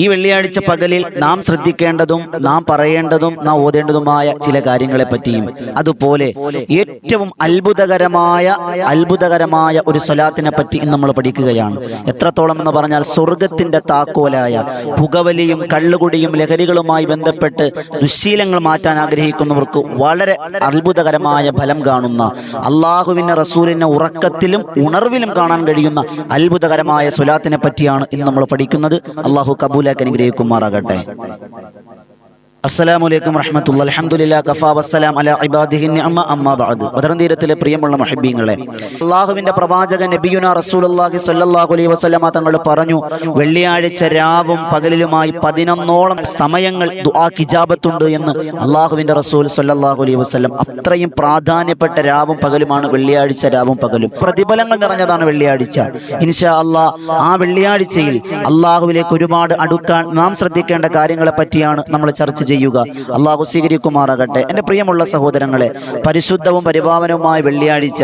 ഈ വെള്ളിയാഴ്ച പകലിൽ നാം ശ്രദ്ധിക്കേണ്ടതും നാം പറയേണ്ടതും നാം ഓതേണ്ടതുമായ ചില കാര്യങ്ങളെ പറ്റിയും അതുപോലെ ഏറ്റവും അത്ഭുതകരമായ അത്ഭുതകരമായ ഒരു സ്വലാത്തിനെ പറ്റി ഇന്ന് നമ്മൾ പഠിക്കുകയാണ്. എത്രത്തോളം എന്ന് പറഞ്ഞാൽ സ്വർഗത്തിന്റെ താക്കോലായ പുകവലിയും കള്ളുകുടിയും ലഹരികളുമായി ബന്ധപ്പെട്ട് ദുശീലങ്ങൾ മാറ്റാൻ ആഗ്രഹിക്കുന്നവർക്ക് വളരെ അത്ഭുതകരമായ ഫലം കാണുന്ന അള്ളാഹുവിന്റെ റസൂലിനെ ഉറക്കത്തിലും ഉണർവിലും കാണാൻ കഴിയുന്ന അത്ഭുതകരമായ സ്വലാത്തിനെ പറ്റിയാണ് ഇന്ന് നമ്മൾ പഠിക്കുന്നത്. അള്ളാഹു കബൂലാക്ക് അനുഗ്രഹിക്കുമാറാകട്ടെ അസ്സലാമു അലൈക്കും റഹ്മത്തുള്ള അലഹമുല്ല കഫാ വസ്സലാം അലാ ഇബാദിഹി അമ്മ അമ്മാ ബാദ് ബദർ പ്രിയമുള്ള മഹബീങ്ങളെ അള്ളാഹുവിന്റെ പ്രവാചകൻ നബിയുന റസൂലുള്ളാഹി സല്ലാഹു അലൈ വസ്ലമ തങ്ങൾ പറഞ്ഞു വെള്ളിയാഴ്ച രാവും പകലിലുമായി പതിനൊന്നോളം സമയങ്ങൾ ദുആ കിജാബത്തുണ്ട് എന്ന് അള്ളാഹുവിന്റെ റസൂൽ സല്ലാഹു അലൈ വസ്ലം അത്രയും പ്രാധാന്യപ്പെട്ട രാവും പകലുമാണ് വെള്ളിയാഴ്ച രാവും പകലും. പ്രതിഫലങ്ങൾ നിറഞ്ഞതാണ് വെള്ളിയാഴ്ച. ഇൻഷാ അള്ളാ ആ വെള്ളിയാഴ്ചയിൽ അള്ളാഹുവിലേക്ക് ഒരുപാട് അടുക്കാൻ നാം ശ്രദ്ധിക്കേണ്ട കാര്യങ്ങളെ പറ്റിയാണ് നമ്മൾ ചർച്ച ചെയ്യുക. അള്ളാഹു സ്വീകരിക്കുമാറാകട്ടെ. എന്റെ പ്രിയമുള്ള സഹോദരങ്ങളെ പരിശുദ്ധവും പരിപാവനവുമായ വെള്ളിയാഴ്ച.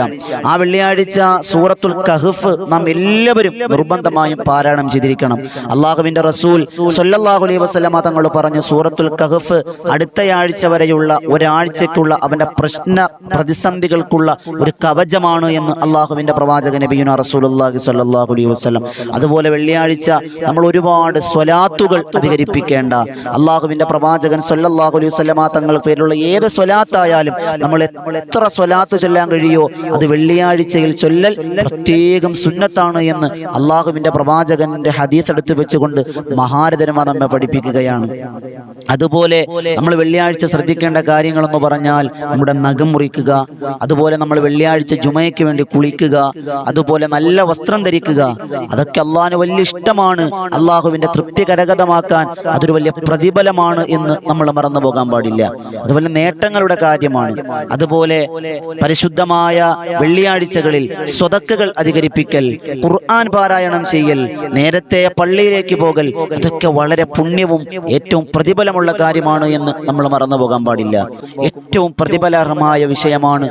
ആ വെള്ളിയാഴ്ച സൂറത്തുൽ കഹഫ് നാം എല്ലാവരും നിർബന്ധമായും പാരായണം ചെയ്തിരിക്കണം. അള്ളാഹുവിന്റെ റസൂൽ സൊല്ലാഹു വസ്ലമ തങ്ങൾ പറഞ്ഞു സൂറത്തുൽ കഹഫ് അടുത്തയാഴ്ച വരെയുള്ള ഒരാഴ്ചയ്ക്കുള്ള അവന്റെ പ്രശ്ന പ്രതിസന്ധികൾക്കുള്ള ഒരു കവചമാണ് എന്ന് അള്ളാഹുവിന്റെ പ്രവാചക നബിയുന റസൂലുള്ളാഹി സ്വല്ലല്ലാഹു അലൈഹി വസല്ലം. അതുപോലെ വെള്ളിയാഴ്ച നമ്മൾ ഒരുപാട് സ്വലാത്തുകൾ അധികരിപ്പിക്കേണ്ട. അള്ളാഹുവിന്റെ പ്രവാചകൻ സല്ലല്ലാഹു അലൈഹി വസല്ലമ തങ്ങൾക്ക് പേരിലുള്ള ഏത് സ്വലാത്തായാലും നമ്മൾ എത്ര സ്വലാത്ത് ചൊല്ലാൻ കഴിയോ അത് വെള്ളിയാഴ്ചയിൽ ചൊല്ലൽ പ്രത്യേകം സുന്നത്താണ് എന്ന് അള്ളാഹുവിന്റെ പ്രവാചകന്റെ ഹദീസ് എടുത്തു വെച്ചുകൊണ്ട് മഹാരഥന്മാർ നമ്മെ പഠിപ്പിക്കുകയാണ്. അതുപോലെ നമ്മൾ വെള്ളിയാഴ്ച ശ്രദ്ധിക്കേണ്ട കാര്യങ്ങളെന്ന് പറഞ്ഞാൽ നമ്മുടെ നഖം മുറിക്കുക അതുപോലെ നമ്മൾ വെള്ളിയാഴ്ച ജുമയ്ക്ക് വേണ്ടി കുളിക്കുക അതുപോലെ നല്ല വസ്ത്രം ധരിക്കുക അതൊക്കെ അള്ളാഹിന് വലിയ ഇഷ്ടമാണ്. അള്ളാഹുവിന്റെ തൃപ്തി കരഗതമാക്കാൻ അതൊരു വലിയ പ്രതിഫലമാണ് എന്ന് നമ്മൾ മറന്നു പോകാൻ പാടില്ല. അതുപോലെ നേട്ടങ്ങളുടെ കാര്യമാണ്. അതുപോലെ പരിശുദ്ധമായ വെള്ളിയാഴ്ചകളിൽ സ്വതക്കുകൾ അധികരിപ്പിക്കൽ ഖുർആൻ പാരായണം ചെയ്യൽ നേരത്തെ പള്ളിയിലേക്ക് പോകൽ ഇതൊക്കെ വളരെ പുണ്യവും ഏറ്റവും പ്രതിഫലമുള്ള കാര്യമാണ് എന്ന് നമ്മൾ മറന്നു പോകാൻ പാടില്ല. ഏറ്റവും പ്രതിഫലർഹമായ വിഷയമാണ്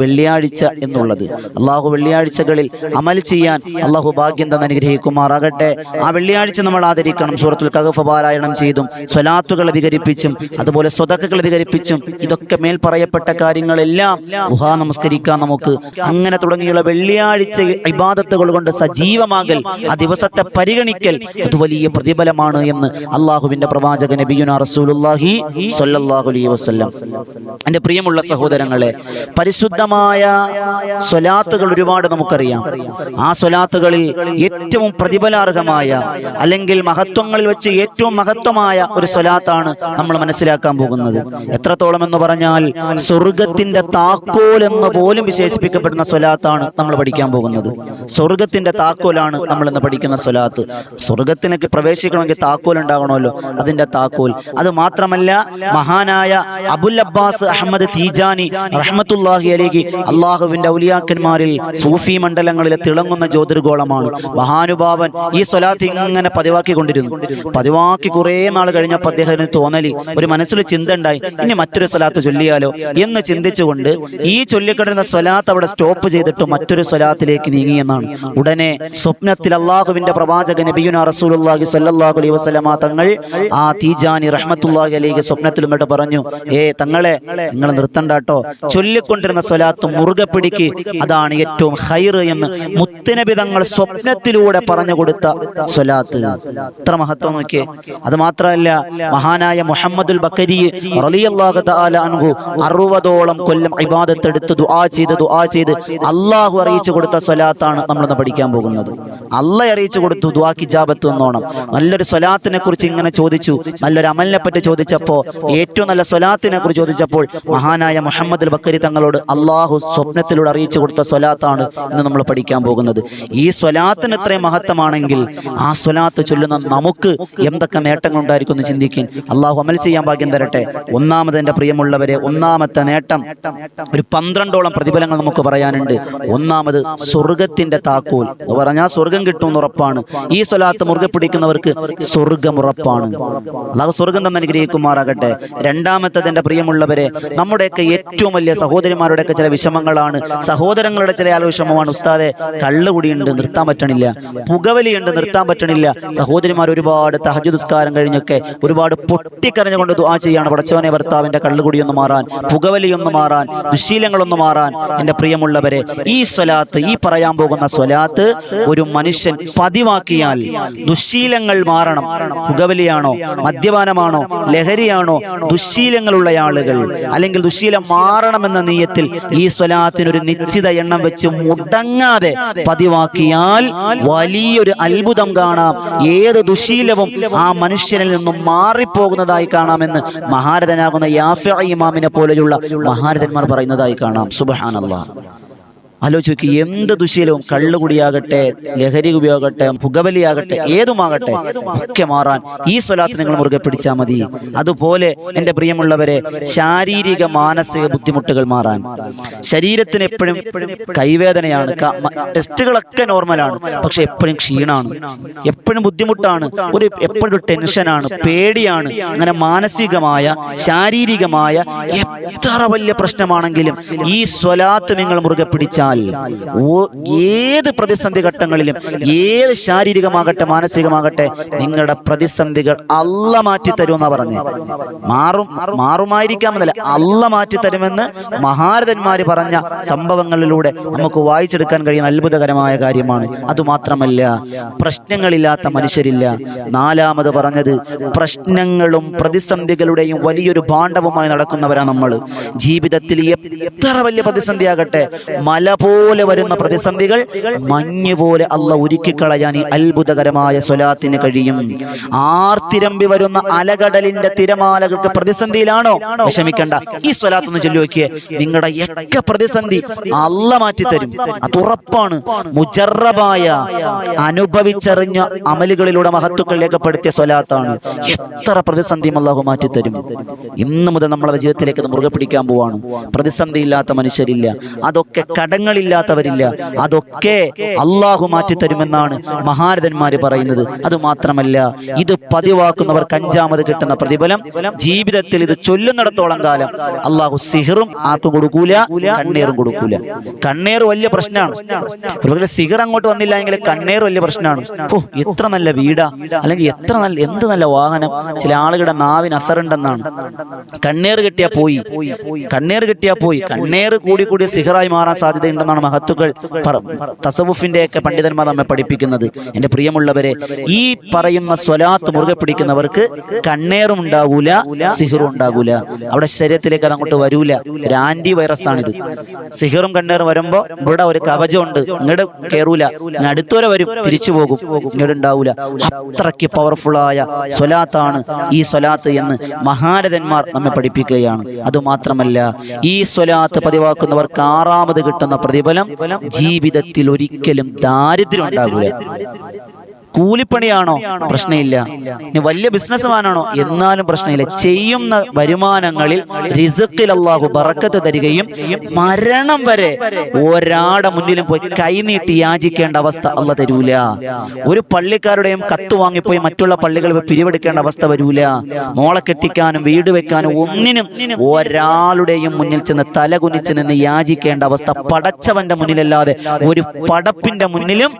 വെള്ളിയാഴ്ച എന്നുള്ളത്. അള്ളാഹു വെള്ളിയാഴ്ചകളിൽ അമൽ ചെയ്യാൻ അള്ളാഹു ഭാഗ്യം തന്നെ അനുഗ്രഹിക്കുമാറാകട്ടെ. ആ വെള്ളിയാഴ്ച നമ്മൾ ആദരിക്കണം. സൂറത്തുൽ കഹഫ് പാരായണം ചെയ്തും സ്വലാത്തുകൾ അധികരിപ്പിച്ചും അതുപോലെ സ്വതക്കുകൾ അധികരിപ്പിച്ചും ഇതൊക്കെ മേൽ പറയപ്പെട്ട കാര്യങ്ങളെല്ലാം ഗുഹാ നമസ്കരിക്കാൻ നമുക്ക് അങ്ങനെ തുടങ്ങിയുള്ള വെള്ളിയാഴ്ച ഇബാദത്തുകൾ കൊണ്ട് സജീവമാകൽ ആ ദിവസത്തെ പരിഗണിക്കൽ അത് വലിയ പ്രതിഫലമാണ് എന്ന് അള്ളാഹുവിന്റെ പ്രവാചക നബിയുന റസൂലുള്ളാഹി സ്വല്ലല്ലാഹു അലൈഹി വസല്ലം. പ്രിയമുള്ള സഹോദരങ്ങളെ പരിശുദ്ധമായ സ്വലാത്തുകൾ ഒരുപാട് നമുക്കറിയാം. ആ സ്വലാത്തുകളിൽ ഏറ്റവും പ്രതിഫലാർഹമായ അല്ലെങ്കിൽ മഹത്വങ്ങളിൽ വെച്ച് ഏറ്റവും മഹത്വമായ ഒരു സ്വലാത്താണ് നമ്മൾ മനസ്സിലാക്കാൻ പോകുന്നത്. എത്രത്തോളം എന്ന് പറഞ്ഞാൽ സ്വർഗത്തിന്റെ താക്കോൽ എന്ന് പോലും വിശേഷിപ്പിക്കപ്പെടുന്ന സ്വലാത്താണ് നമ്മൾ പഠിക്കാൻ പോകുന്നത്. സ്വർഗത്തിന്റെ താക്കോലാണ് നമ്മൾ ഇന്ന് പഠിക്കുന്ന സ്വലാത്ത്. സ്വർഗത്തിനൊക്കെ പ്രവേശിക്കണമെങ്കിൽ താക്കോൽ ഉണ്ടാകണമല്ലോ. അതിന്റെ താക്കോൽ. അത് മാത്രമല്ല മഹാനായ അബുൽ അബ്ബാസ് അഹമ്മദ് തീജാനി റഹ്മത്തുല്ലാഹി അലിഖി അള്ളാഹുവിന്റെ ഔലിയാക്കന്മാരിൽ സൂഫി മണ്ഡലങ്ങളിലെ തിളങ്ങുന്ന ജ്യോതിർഗോളമാണ്. മഹാനുഭാവൻ ഈ സ്വലാത്ത് ഇങ്ങനെ പതിവാക്കിക്കൊണ്ടിരുന്നു. പതിവാക്കി കുറേ നാൾ കഴിഞ്ഞപ്പോൾ അദ്ദേഹത്തിന് തോന്നലി ഒരു മനസ്സിൽ ചിന്ത ഉണ്ടായി ഇനി മറ്റൊരു സ്വലാത്ത് ചൊല്ലിയാലോ? എന്ന് ചിന്തിച്ചുകൊണ്ട് ഈ ചൊല്ലിക്കിടന്ന സ്വലാത്ത് അവിടെ സ്റ്റോപ്പ് ചെയ്തിട്ട് മറ്റൊരു സ്വലാത്തിലേക്ക് നീങ്ങിയെന്നാണ് ഉടനെ സ്വപ്നത്തിൽ അള്ളാഹുവിന്റെ പ്രവാചക നബിയുന റസൂലുള്ളാഹി സ്വല്ലല്ലാഹു അലൈഹി വസല്ലമ തങ്ങൾ ആ തീജാനി റഹ്മത്തുല്ലാഹി അലൈഹി സ്വപ്നത്തിൽ ഇങ്ങോട്ട് പറഞ്ഞു ഏ തങ്ങളെ നിങ്ങൾ നിർത്തണ്ടാട്ടോ. ചൊല്ലിക്കൊണ്ടിരുന്ന സ്വലാത്ത് മുറുകെ പിടിക്ക്. അതാണ് ഏറ്റവും ഹൈർ എന്ന് മുത്തനബി തങ്ങൾ സ്വപ്നത്തിലൂടെ പറഞ്ഞു കൊടുത്ത സ്വലാത്ത്. എത്ര മഹത്വം നോക്കിയേ. അത് മാത്രമല്ല മഹാനായ മുഹമ്മദുൽ ബക്കരി അൻഹു അറുപതോളം കൊല്ലം ഇബാദത്ത് എടുത്ത് ദുആ ചെയ്ത് ദുആ ചെയ്ത് അള്ളാഹു അറിയിച്ചു കൊടുത്ത സ്വലാത്താണ് നമ്മളിന്ന് പഠിക്കാൻ പോകുന്നത്. അല്ല അറിയിച്ചു കൊടുത്തു ദുആ കിജാബത്ത് എന്നോണം നല്ലൊരു സ്വലാത്തിനെ കുറിച്ച് ഇങ്ങനെ ചോദിച്ചു നല്ലൊരു അമലിനെ പറ്റി ചോദിച്ചപ്പോൾ ഏറ്റവും നല്ല സ്വലാത്തിനെ കുറിച്ച് ചോദിച്ചപ്പോൾ മഹാനായ മുഹമ്മദുൽ ബക്കരി തങ്ങളോട് അള്ളാഹു സ്വപ്നത്തിലൂടെ അറിയിച്ചു കൊടുത്ത സ്വലാത്താണ് ഇന്ന് നമ്മൾ പഠിക്കാൻ പോകുന്നത്. ഈ സ്വലാത്തിന് ഇത്രയും മഹത്വമാണെങ്കിൽ ആ സ്വലാത്ത് ചൊല്ലുന്ന നമുക്ക് എന്തൊക്കെ നേട്ടങ്ങൾ ഉണ്ടായിരിക്കും എന്ന് ചിന്തിക്കാൻ അള്ളാഹു അമൽ ചെയ്യാൻ ഭാഗ്യം തരട്ടെ. ഒന്നാമത് എന്റെ പ്രിയമുള്ളവരെ ഒന്നാമത്തെ നേട്ടം. ഒരു പന്ത്രണ്ടോളം പ്രതിഫലങ്ങൾ നമുക്ക് പറയാനുണ്ട്. ഒന്നാമത് സ്വർഗത്തിന്റെ താക്കോൽ. എന്ന് പറഞ്ഞാൽ സ്വർഗം കിട്ടുമെന്ന് ഉറപ്പാണ്. ഈ സ്വലാത്ത് മുറുകെ പിടിക്കുന്നവർക്ക് സ്വർഗം ഉറപ്പാണ്. അതാ സ്വർഗം തന്നെ അനുഗ്രഹിക്കുമാറാകട്ടെ. രണ്ടാമത്തത് എന്റെ പ്രിയമുള്ളവരെ നമ്മുടെയൊക്കെ ഏറ്റവും വലിയ സഹോദരിമാരുടെയൊക്കെ ചില വിഷമങ്ങളാണ്. സഹോദരങ്ങളുടെ ചില ആലോ വിഷമമാണ്. ഉസ്താദെ കള്ളുകുടിയുണ്ട് നിർത്താൻ പറ്റണില്ല. പുകവലിയുണ്ട് നിർത്താൻ പറ്റണില്ല. സഹോദരിമാർ ഒരുപാട് തഹജുദുസ്കാരം കഴിഞ്ഞൊക്കെ ഒരുപാട് പൊട്ടിക്കരഞ്ഞുകൊണ്ട് ദുആ ചെയ്യാണ്. പടച്ചവനെ ഭർത്താവിന്റെ കള്ളുകുടിയൊന്ന് മാറാൻ പുകവലിയൊന്ന് മാറാൻ ദുശീലങ്ങളൊന്ന് മാറാൻ എന്റെ പ്രിയമുള്ളവരെ ഈ സ്വലാത്ത് ഈ പറയാൻ പോകുന്ന സ്വലാത്ത് ഒരു മനുഷ്യൻ പതിവാക്കിയാൽ ദുശീലങ്ങൾ മാറണം. പുകവലിയാണോ മദ്യപാനമാണോ ലഹരിയാണോ ദുശീലങ്ങളുള്ള ആളുകൾ അല്ലെങ്കിൽ ദുശീലം മാറണമെന്ന നീയത്തിൽ ഈ സ്വലാത്തിന് ഒരു നിശ്ചിത എണ്ണം വെച്ച് മുടങ്ങാതെ പതിവാക്കിയാൽ വലിയൊരു അത്ഭുതം കാണാം. ഏത് ദുശീലവും ആ മനുഷ്യനിൽ നിന്നും മാറിപ്പോകുന്നതായി കാണാമെന്ന് മഹാരഥനാകുന്ന യാഫ ഇമാമിനെ പോലെയുള്ള മഹാരഥന്മാർ പറയുന്നതായി കാണാം. സുബഹാനല്ലാ. ആലോചിച്ച് എന്ത് ദുശീലവും കള്ളുകുടിയാകട്ടെ ലഹരി ഉപയോഗട്ടെ പുകവലിയാകട്ടെ ഏതുമാകട്ടെ ഒക്കെ മാറാൻ ഈ സ്വലാത്ത് നിങ്ങൾ മുറുകെ പിടിച്ചാൽ മതി. അതുപോലെ എന്റെ പ്രിയമുള്ളവരെ ശാരീരിക മാനസിക ബുദ്ധിമുട്ടുകൾ മാറാൻ. ശരീരത്തിന് എപ്പോഴും കൈവേദനയാണ്. ടെസ്റ്റുകളൊക്കെ നോർമലാണ്. പക്ഷെ എപ്പോഴും ക്ഷീണാണ്. എപ്പോഴും ബുദ്ധിമുട്ടാണ്. ഒരു എപ്പോഴും ടെൻഷനാണ്. പേടിയാണ്. അങ്ങനെ മാനസികമായ ശാരീരികമായ എത്ര വലിയ പ്രശ്നമാണെങ്കിലും ഈ സ്വലാത്ത് നിങ്ങൾ മുറുകെ പിടിച്ചാൽ ഓ- ഏത് പ്രതിസന്ധി ഘട്ടങ്ങളിലും ഏത് ശാരീരികമാകട്ടെ മാനസികമാകട്ടെ നിങ്ങളുടെ പ്രതിസന്ധികൾ അല്ല മാറ്റി തരുമെന്നാ പറഞ്ഞ്. മാറും മാറുമായിരിക്കാമെന്നല്ല അല്ല മാറ്റി തരുമെന്ന് മഹാരഥന്മാര് പറഞ്ഞ സംഭവങ്ങളിലൂടെ നമുക്ക് വായിച്ചെടുക്കാൻ കഴിയുന്ന അത്ഭുതകരമായ കാര്യമാണ്. അതുമാത്രമല്ല പ്രശ്നങ്ങളില്ലാത്ത മനുഷ്യരില്ല. നാലാമത് പറഞ്ഞത് പ്രശ്നങ്ങളും പ്രതിസന്ധികളുടെയും വലിയൊരു ഭാണ്ഡവുമായി നടക്കുന്നവരാണ് നമ്മൾ ജീവിതത്തിൽ എത്ര വലിയ പ്രതിസന്ധിയാകട്ടെ മല പോലെ വരുന്ന പ്രതിസന്ധികൾ മഞ്ഞ് പോലെ അല്ല ഉരുക്കിക്കളയാൻ ഈ അത്ഭുതകരമായ സ്വലാത്തിന് കഴിയും. ആർത്തിരമ്പി വരുന്ന അലകടലിന്റെ തിരമാലകൾക്ക് പ്രതിസന്ധിയിലാണോ? വിഷമിക്കണ്ട. ഈ സ്വലാത്ത് ഒന്ന് ചൊല്ലി നോക്കിയേ. നിങ്ങളുടെ ഒക്കെ പ്രതിസന്ധി അല്ല മാറ്റിത്തരും. അത് ഉറപ്പാണ്. മുജറബായ അനുഭവിച്ചറിഞ്ഞ അമലുകളിലൂടെ മഹത്വക്കൾ രേഖപ്പെടുത്തിയ സ്വലാത്താണ്. എത്ര പ്രതിസന്ധിയും അള്ളാഹു മാറ്റിത്തരും. ഇന്ന് മുതൽ നമ്മളുടെ ജീവിതത്തിലേക്ക് മുറുകെ പിടിക്കാൻ പോവാണ്. പ്രതിസന്ധി ഇല്ലാത്ത മനുഷ്യരില്ല. അതൊക്കെ കടങ്ങളില്ലാത്തവരില്ല അതൊക്കെ അള്ളാഹു മാറ്റിത്തരുമെന്നാണ് മഹാരഥന്മാര് പറയുന്നത്. അത് മാത്രമല്ല ഇത് പതിവാക്കുന്നവർക്ക് അഞ്ചാമത് കിട്ടുന്ന പ്രതിഫലം ജീവിതത്തിൽ ഇത് ചൊല്ലുന്നിടത്തോളം കാലം അള്ളാഹു സിഹറും ആർക്കും കൊടുക്കൂല കണ്ണീറും കൊടുക്കൂല. കണ്ണീർ വലിയ പ്രശ്നമാണ് സിഹർ അങ്ങോട്ട് വന്നില്ല എങ്കിൽ കണ്ണീർ വലിയ പ്രശ്നമാണ് ഓ എത്ര നല്ല വീടാ. അല്ലെങ്കിൽ എത്ര നല്ല എന്ത് നല്ല വാഹനം. ചില ആളുകളുടെ നാവിന് അസറുണ്ടെന്നാണ്. കണ്ണീർ കിട്ടിയാ പോയി. കണ്ണീർ കിട്ടിയാ പോയി. കണ്ണീർ കൂടി കൂടി സിഹറായി മാറാൻ സാധ്യതയുണ്ടെന്നാണ് മഹത്തുക്കൾ തസവുഫിന്റെ ഒക്കെ പണ്ഡിതന്മാർ നമ്മെ പഠിപ്പിക്കുന്നത്. എന്റെ പ്രിയമുള്ളവരെ ഈ പറയുന്ന സ്വലാത്ത് മുറുകെ പിടിക്കുന്നവർക്ക് കണ്ണേറും ഉണ്ടാകൂല സിഹറും ഉണ്ടാകൂല അവിടെ ശരീരത്തിലേക്ക് അത് അങ്ങോട്ട് വരൂല. ഒരു ആന്റി വൈറസ് ആണിത്. സിഹറും കണ്ണേറും വരുമ്പോ ഇവിടെ ഒരു കവചമുണ്ട്. ഇങ്ങോട്ട് കയറൂല അടുത്തുവരെ വരും. തിരിച്ചു പോകും. ഇങ്ങോട്ട് ഉണ്ടാവൂല. അത്രയ്ക്ക് പവർഫുൾ ആയ സ്വലാത്താണ് ഈ സ്വലാത്ത് എന്ന് മഹാരഥന്മാർ നമ്മെ പഠിപ്പിക്കുകയാണ്. അതുമാത്രമല്ല ഈ സ്വലാത്ത് പതിവാക്കുന്നവർക്ക് ആറാമത് കിട്ടുന്ന പ്രതിഫലം ജീവിതത്തിൽ ഒരിക്കലും ദാരിദ്ര്യം ഉണ്ടാകൂല. കൂലിപ്പണിയാണോ? പ്രശ്നമില്ല. ഇനി വലിയ ബിസിനസ്മാനാണോ എന്നാലും പ്രശ്നമില്ല. ചെയ്യുന്ന വരുമാനങ്ങളിൽ റിസക്കിൽ അള്ളാഹു ബറക്കത്ത് തരികയും മരണം വരെ ഒരാടെ മുന്നിലും പോയി കൈനീട്ടി യാചിക്കേണ്ട അവസ്ഥ അല്ല തരൂല. ഒരു പള്ളിക്കാരുടെയും കത്ത് വാങ്ങിപ്പോയി മറ്റുള്ള പള്ളികൾ പിരിവെടുക്കേണ്ട അവസ്ഥ വരൂല. മോളെ കെട്ടിക്കാനും വീട് വെക്കാനും ഒന്നിനും ഒരാളുടെയും മുന്നിൽ ചെന്ന് തല കുനിച്ച് നിന്ന് യാചിക്കേണ്ട അവസ്ഥ പടച്ചവന്റെ മുന്നിലല്ലാതെ ഒരു പടപ്പിന്റെ മുന്നിലും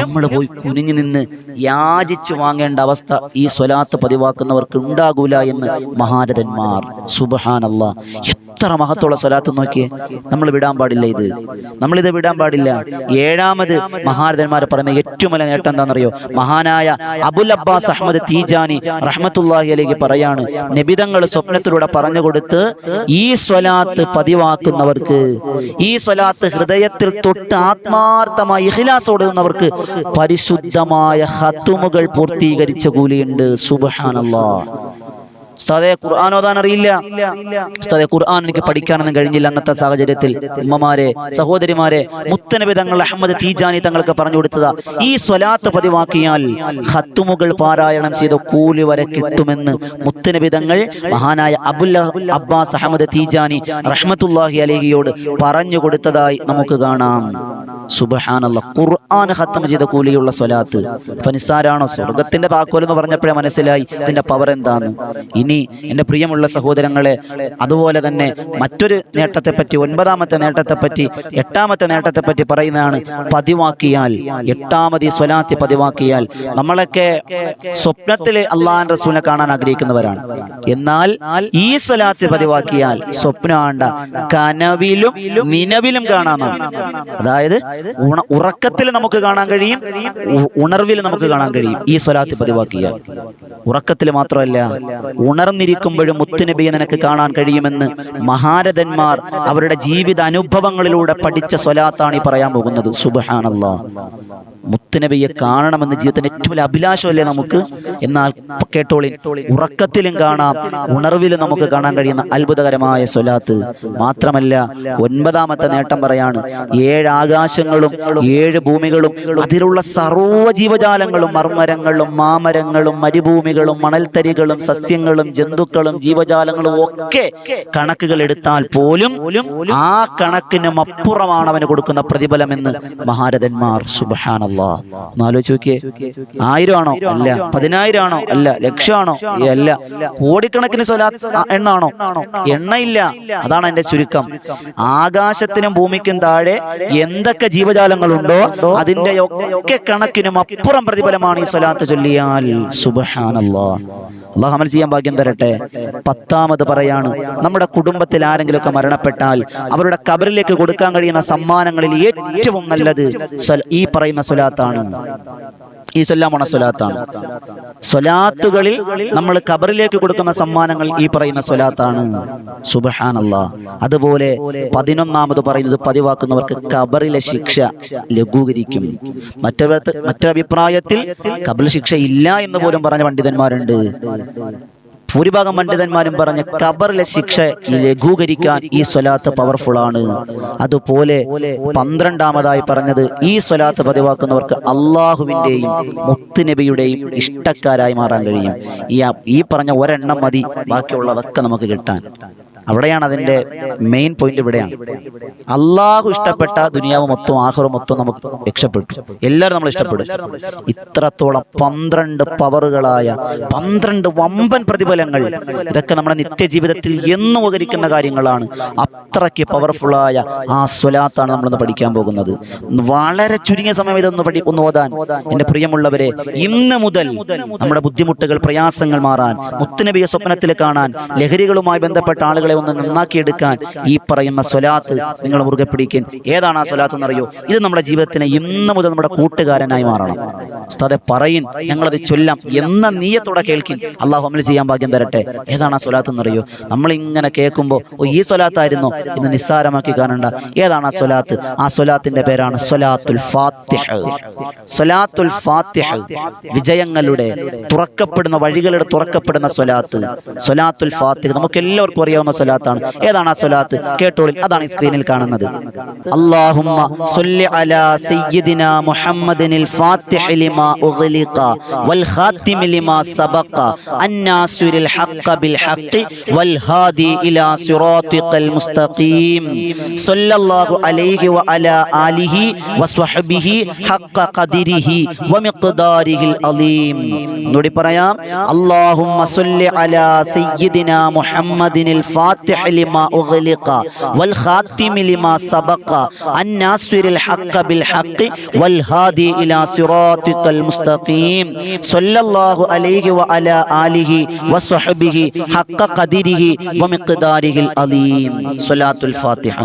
നമ്മൾ പോയി കുനിഞ്ഞു നിന്ന് യാചിച്ച് വാങ്ങേണ്ട അവസ്ഥ ഈ സ്വലാത്ത് പതിവാക്കുന്നവർക്ക് ഉണ്ടാകൂല എന്ന് മഹാരഥന്മാർ. സുബഹാനല്ല. എത്ര മഹത്തുള്ള സ്വലാത്ത് നോക്കിയേ നമ്മൾ വിടാൻ പാടില്ല ഇത്. നമ്മളിത് വിടാൻ പാടില്ല. ഏഴാമത് മഹാരഥന്മാരെ പറയുന്ന ഏറ്റവും വലിയ നേട്ടം എന്താണെന്നറിയോ? മഹാനായ അബുൽ അബ്ബാസ് അഹമ്മദ് തീജാനി റഹ്മത്തുല്ലാഹി അലൈഹി പറയാണ് നബിതങ്ങൾ സ്വപ്നത്തിലൂടെ പറഞ്ഞു കൊടുത്ത് ഈ സ്വലാത്ത് പതിവാക്കുന്നവർക്ക് ഈ സ്വലാത്ത് ഹൃദയത്തിൽ തൊട്ട് ആത്മാർത്ഥമായി ഇഹ്ലാസ് ഓടുന്നവർക്ക് പരിശുദ്ധമായ ഹത്തുമുകൾ പൂർത്തീകരിച്ച കൂലിയുണ്ട്. സുബഹാനല്ലാ. ഉസ്താദെ ഖുർആൻ ഓതാൻ അറിയില്ല. ഉസ്താദെ ഖുർആൻ എനിക്ക് പഠിക്കാനൊന്നും കഴിഞ്ഞില്ല അന്നത്തെ സാഹചര്യത്തിൽ. ഉമ്മമാരെ സഹോദരിമാരെ മുത്തനബി തങ്ങൾ അഹമ്മദ് തീജാനി തങ്ങൾക്ക് പറഞ്ഞു കൊടുത്തത്. ഈ സ്വലാത്ത് പതിവാക്കിയാൽ ഹത്തുമുകൾ പാരായണം ചെയ്ത കൂലി വരെ കിട്ടുമെന്ന് മുത്തനബി തങ്ങൾ മഹാനായ അബുല്ല അബ്ബാസ് അഹമ്മദ് തീജാനി റഹ്മത്തുല്ലാഹി അലഹിയോട് പറഞ്ഞു കൊടുത്തതായി നമുക്ക് കാണാം. സുബഹാനല്ല ഖുർആൻ ഹത്തം ചെയ്ത കൂലിയുള്ള സ്വലാത്ത്. അപ്പൊ സ്വർഗത്തിന്റെ താക്കോൽ എന്ന് പറഞ്ഞപ്പോഴേ മനസ്സിലായി. ഇതിന്റെ പവർ എന്താന്ന്? ഇനി എന്റെ പ്രിയമുള്ള സഹോദരങ്ങളെ അതുപോലെ തന്നെ മറ്റൊരു നേട്ടത്തെപ്പറ്റി ഒൻപതാമത്തെ നേട്ടത്തെപ്പറ്റി എട്ടാമത്തെ നേട്ടത്തെപ്പറ്റി പറയുന്നതാണ് പതിവാക്കിയാൽ എട്ടാമത് ഈ സ്വലാത്തി പതിവാക്കിയാൽ നമ്മളൊക്കെ സ്വപ്നത്തിൽ അള്ളാഹാൻ റസൂലിനെ കാണാൻ ആഗ്രഹിക്കുന്നവരാണ്. എന്നാൽ ഈ സ്വലാത്തി പതിവാക്കിയാൽ സ്വപ്നാണ്ട കനവിലും മിനവിലും കാണാമെന്നാണ്. അതായത് ഉറക്കത്തിൽ നമുക്ക് കാണാൻ കഴിയും ഉണർവിൽ നമുക്ക് കാണാൻ കഴിയും ഈ സ്വലാത്തി പതിവാക്കിയാൽ. ഉറക്കത്തിൽ മാത്രമല്ല ഉണർന്നിരിക്കുമ്പോഴും മുത്തുനബിയെ നിനക്ക് കാണാൻ കഴിയുമെന്ന് മഹാരഥന്മാർ അവരുടെ ജീവിത അനുഭവങ്ങളിലൂടെ പഠിച്ച സ്വലാത്താണ് ഈ പറയാൻ പോകുന്നത്. സുബഹാനല്ലാ. മുത്തുനബിയെ കാണണമെന്ന് ജീവിതത്തിന്റെ ഏറ്റവും വലിയ അഭിലാഷമല്ലേ നമുക്ക്? എന്നാൽ കേട്ടോളി ഉറക്കത്തിലും കാണാം ഉണർവിലും നമുക്ക് കാണാൻ കഴിയുന്ന അത്ഭുതകരമായ സ്വലാത്ത്. മാത്രമല്ല ഒൻപതാമത്തെ നേട്ടം പറയാണ് ഏഴ് ആകാശങ്ങളും ഏഴ് ഭൂമികളും അതിലുള്ള സർവ ജീവജാലങ്ങളും മർമരങ്ങളും മാമരങ്ങളും മരുഭൂമികളും മണൽത്തരികളും സസ്യങ്ങളും ജന്തുക്കളും ജീവജാലങ്ങളും ഒക്കെ കണക്കുകൾ എടുത്താൽ പോലും ആ കണക്കിനും അപ്പുറമാണ് അവന് കൊടുക്കുന്ന പ്രതിഫലമെന്ന് മഹാരഥന്മാർ. സുബഹാനല്ലാ ഒന്നാലോചിച്ച് നോക്കിയേ. ആയിരം ആണോ അല്ല. പതിനായിരം ആണോ അല്ല. ലക്ഷമാണോ? അല്ല. കോടിക്കണക്കിന് സ്വലാ എണ്ണാണോ? എണ്ണയില്ല. അതാണ് എന്റെ ചുരുക്കം. ആകാശത്തിനും ഭൂമിക്കും താഴെ എന്തൊക്കെ ജീവജാലങ്ങളുണ്ടോ അതിന്റെ ഒക്കെ കണക്കിനും അപ്പുറം പ്രതിഫലമാണ് ഈ സ്വലാത്ത് ചൊല്ലിയാൽ സുബഹാനല്ലാ. അള്ളാഹ് അമൽ ചെയ്യാൻ ഭാഗ്യം തരട്ടെ. പത്താമത് പറയാണ് നമ്മുടെ കുടുംബത്തിൽ ആരെങ്കിലുമൊക്കെ മരണപ്പെട്ടാൽ അവരുടെ കബറിലേക്ക് കൊടുക്കാൻ കഴിയുന്ന സമ്മാനങ്ങളിൽ ഏറ്റവും നല്ലത് ഈ പറയുന്ന സ്വലാത്താണ്. ഈ സ്വല്ലാമണ സ്വലാത്താണ്. സ്വലാത്തുകളിൽ നമ്മൾ കബറിലേക്ക് കൊടുക്കുന്ന സമ്മാനങ്ങൾ ഈ പറയുന്ന സ്വലാത്താണ്. സുബഹാനല്ല. അതുപോലെ പതിനൊന്നാമത് പറയുന്നത് പതിവാക്കുന്നവർക്ക് കബറിലെ ശിക്ഷ ലഘൂകരിക്കും. മറ്റൊരു മറ്റൊരഭിപ്രായത്തിൽ കബറിൽ ശിക്ഷ ഇല്ല എന്ന് പോലും പറഞ്ഞ പണ്ഡിതന്മാരുണ്ട്. ഭൂരിഭാഗം പണ്ഡിതന്മാരും പറഞ്ഞ കബറിലെ ശിക്ഷ ലഘൂകരിക്കാൻ ഈ സ്വലാത്ത് പവർഫുൾ ആണ്. അതുപോലെ പന്ത്രണ്ടാമതായി പറഞ്ഞത് ഈ സ്വലാത്ത് പതിവാക്കുന്നവർക്ക് അള്ളാഹുവിന്റെയും മുത്തുനബിയുടെയും ഇഷ്ടക്കാരായി മാറാൻ കഴിയും. ഈ ഈ പറഞ്ഞ ഒരെണ്ണം മതി ബാക്കിയുള്ളതൊക്കെ നമുക്ക് കിട്ടാൻ. അവിടെയാണ് അതിന്റെ മെയിൻ പോയിന്റ് ഇവിടെയാണ്. അള്ളാഹു ഇഷ്ടപ്പെട്ട ദുനിയാവ് മൊത്തം ആഹ്റം മൊത്തം നമുക്ക് രക്ഷപ്പെട്ടു. എല്ലാവരും നമ്മൾ ഇഷ്ടപ്പെടും. ഇത്രത്തോളം പന്ത്രണ്ട് പവറുകളായ പന്ത്രണ്ട് വമ്പൻ പ്രതിഫലങ്ങൾ ഇതൊക്കെ നമ്മുടെ നിത്യജീവിതത്തിൽ എന്നും ഉപകരിക്കുന്ന കാര്യങ്ങളാണ്. അത്രയ്ക്ക് പവർഫുള്ളായ ആ സ്വലാത്താണ് നമ്മളിന്ന് പഠിക്കാൻ പോകുന്നത്. വളരെ ചുരുങ്ങിയ സമയം ഇതൊന്ന് പഠി ഒന്ന് ഓതാൻ. എന്റെ പ്രിയമുള്ളവരെ ഇന്ന് മുതൽ നമ്മുടെ ബുദ്ധിമുട്ടുകൾ പ്രയാസങ്ങൾ മാറാൻ മുത്തനബിയ സ്വപ്നത്തിൽ കാണാൻ ലഹരികളുമായി ബന്ധപ്പെട്ട ആളുകളെ ഒന്ന് നന്നാക്കിയെടുക്കാൻ ഈ പറയുന്ന സ്വലാത്ത് നിങ്ങൾ മുറുകെ പിടിക്കാൻ ഏതാണ് ആ സ്വലാത്ത് എന്നറിയോ? ഇത് നമ്മുടെ ജീവിതത്തിന് ഇന്ന് മുതൽ നമ്മുടെ കൂട്ടുകാരനായി മാറണം. ഉസ്താദെ പറയിൻ ഞങ്ങളത് ചൊല്ലാം എന്ന നീയത്തോടെ കേൾക്കിൻ അള്ളാഹു അമൽ ചെയ്യാൻ ഭാഗ്യം തരട്ടെ. ഏതാണ് ആ സ്വലാത്ത് എന്നറിയോ? നമ്മൾ ഇങ്ങനെ കേൾക്കുമ്പോൾ ഓ ഈ സ്വലാത്തായിരുന്നു? ഇന്ന് നിസ്സാരമാക്കി കാണണ്ട. ഏതാണ് ആ സ്വലാത്ത്? ആ സ്വലാത്തിന്റെ പേരാണ് സ്വലാത്തുൽ ഫാത്തിഹ്. സ്വലാത്തുൽ ഫാത്തിഹ് വിജയങ്ങളുടെ തുറക്കപ്പെടുന്ന വഴികളുടെ തുറക്കപ്പെടുന്ന സ്വലാത്ത്. സ്വലാത്തുൽ ഫാത്തിഹ്. നമുക്ക് എല്ലാവർക്കും അറിയാവുന്ന സ്വലാത്താണ്. ഏതാണ് ആ സ്വലാത്ത്? കേട്ടോളിൻ അതാണ് ഈ സ്ക്രീനിൽ കാണുന്നത്. അല്ലാഹുമ്മ സല്ലി അലാ സയ്യിദിന മുഹമ്മദിനിൽ ഫാത്തിഹ് ലിമാ ഉഗ്ലിഖ വൽ ഖാത്തിമി ലിമാ സബഖ അന്നാസിറിൽ ഹഖ് ബിൽ വൽ ഹാദി ഇലാ സിറാത്തിഖൽ മുസ്തഖീം സല്ലല്ലാഹു അലൈഹി വഅലാ ആലിഹി വസ്വഹ്ബിഹി ഹഖ ഖദിരിഹി വമിഖ്ദാരിഹിൽ അലീം. ഒന്നുകൂടി പറയാം. അല്ലാഹുമ്മ സല്ലി അലാ സയ്യിദിന മുഹമ്മദിനിൽ ലിമാ لما اغلق والخاتم لما سبق الناصر الحق بالحق والهادي الى صراط المستقيم صلى الله عليه وعلى اله وصحبه حق قدره ومقداره العظيم صلاه الفاتحه ഫാത്തിഹ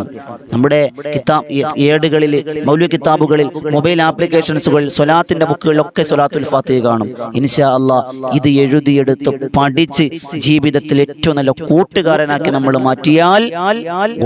നമ്മുടെ കിതാബ് ഏടുകളിൽ മൗല്യ കിതാബുകളിൽ മൊബൈൽ ആപ്ലിക്കേഷൻസുകളിൽ സൊലാത്തിന്റെ ബുക്കുകളിലൊക്കെ സൊലാത്തുൽ ഫാത്തിഹ കാണും ഇൻഷാ അല്ലാ ഇത് എഴുതിയെടുത്ത് പഠിച്ച് ജീവിതത്തിൽ ഏറ്റവും നല്ല കൂട്ടുകാരനാക്കി നമ്മൾ മാറ്റിയാൽ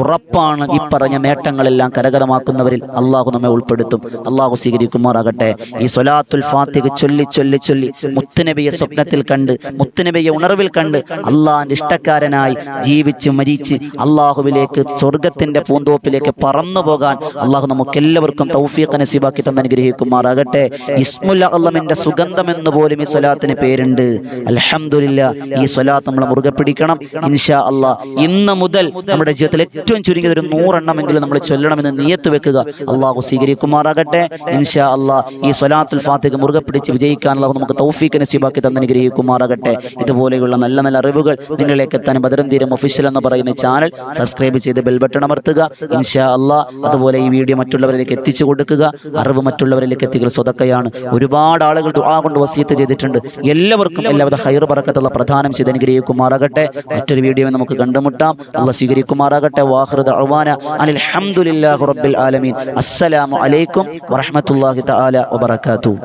ഉറപ്പാണ് ഈ പറഞ്ഞ നേട്ടങ്ങളെല്ലാം കരകരമാക്കുന്നവരിൽ അള്ളാഹു നമ്മെ ഉൾപ്പെടുത്തും. അള്ളാഹു സ്വീകരിക്കുമാറാകട്ടെ. ഈ സൊലാത്തുൽ ഫാത്തിഹ് ചൊല്ലി ചൊല്ലി ചൊല്ലി മുത്തുനബിയെ സ്വപ്നത്തിൽ കണ്ട് മുത്തുനബിയെ ഉണർവിൽ കണ്ട് അള്ളാഹിന്റെ ഇഷ്ടക്കാരനായി ജീവിച്ച് മരിച്ച് അള്ളാഹുവിലേക്ക് സ്വർഗത്തിന്റെ പൂന്തോപ്പിലേക്ക് പറന്നു പോകാൻ അള്ളാഹു നമുക്ക് എല്ലാവർക്കും തൗഫീഖ് നസീബാക്കി തന്നെ അനുഗ്രഹിക്കുമാറാകട്ടെ. ഇസ്മുൽ അള്ളമിന്റെ സുഗന്ധം എന്ന് പോലും ഈ സ്വലാത്തിന് പേരുണ്ട്. അലഹമില്ല ഈ സ്വലാത്ത് നമ്മൾ മുറുകെ പിടിക്കണം. ഇൻഷാ അള്ളാ ഇന്ന് മുതൽ നമ്മുടെ ജീവിതത്തിൽ ഏറ്റവും ചുരുങ്ങിയത് ഒരു നൂറെണ്ണമെങ്കിലും നമ്മൾ ചൊല്ലണമെന്ന് നിയത്ത് വെക്കുക. അള്ളാഹു സ്വീകരിക്കുമാറാകട്ടെ. ഇൻഷാ അള്ളാ ഈ സ്വലാത്തുൽ ഫാത്തിക്ക് മുറുകെ പിടിച്ച് വിജയിക്കാൻ അള്ളാഹു നമുക്ക് തൗഫീഖ് നസീബാക്കി തന്നനുഗ്രഹിക്കുമാറാകട്ടെ ഇതുപോലെയുള്ള നല്ല നല്ല അറിവുകൾ നിങ്ങളിലേക്ക് എത്താൻ ബദരം തീരം ഒഫീഷ്യൽ എന്ന് പറയുന്ന ചാനൽ സബ്സ്ക്രൈബ് ചെയ്ത് ബെൽ ബട്ടൺ അമർത്തുക. ഇൻഷാ അള്ളാ അതുപോലെ ഈ വീഡിയോ മറ്റുള്ളവരിലേക്ക് എത്തിച്ചു കൊടുക്കുക. അറിവ് മറ്റുള്ളവരിലേക്ക് എത്തിക്കൽ സ്വതക്കയാണ്. ഒരുപാട് ആളുകൾ ദുആ കൊണ്ട് വസീത്ത് ചെയ്തിട്ടുണ്ട്. എല്ലാവർക്കും എല്ലാവിധ ഹൈർ പറക്കത്തുള്ള പ്രധാനം ചെയ്ത് അനുഗ്രഹിക്കുമാറാകട്ടെ. മറ്റൊരു വീഡിയോ നമുക്ക് കണ്ടുമുട്ടാം. അള്ളാഹ് സ്വീകരിക്കുമാറാകട്ടെ. വാഹൃദ അഹ്വാന അനിൽ ഹംദുലില്ലാഹി റബ്ബിൽ ആലമീൻ. അസ്സലാമു അലൈക്കും വറഹ്മത്തുള്ളാഹി തആല വബറകാതുഹു.